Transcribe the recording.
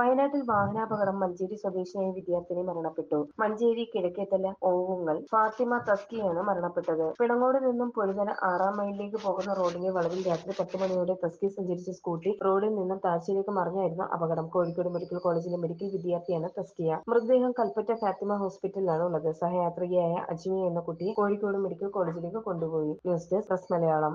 വയനാട്ടിൽ വാഹനാപകടം മഞ്ചേരി സ്വദേശിയായ വിദ്യാർത്ഥിനി മരണപ്പെട്ടു. മഞ്ചേരി കിഴക്കേത്തല ഓവുങ്ങൽ ഫാത്തിമ തസ്കിയാണ് മരണപ്പെട്ടത്. പിണങ്ങോട് നിന്നും പൊഴുതന ആറാം മൈലിലേക്ക് പോകുന്ന റോഡിലെ വളവിൽ രാത്രി പത്ത് മണിയോടെ തസ്കി സഞ്ചരിച്ച സ്കൂട്ടി റോഡിൽ നിന്നും താഴ്ചയിലേക്ക് മറിഞ്ഞായിരുന്നു അപകടം. കോഴിക്കോട് മെഡിക്കൽ കോളേജിലെ മെഡിക്കൽ വിദ്യാർത്ഥിയാണ് തസ്കിയ. മൃതദേഹം കൽപ്പറ്റ ഫാത്തിമ ഹോസ്പിറ്റലിലാണ് ഉള്ളത്. സഹയാത്രികയായ അജ്മി എന്ന കുട്ടി കോഴിക്കോട് മെഡിക്കൽ കോളേജിലേക്ക് കൊണ്ടുപോയി. News desk Malayalam.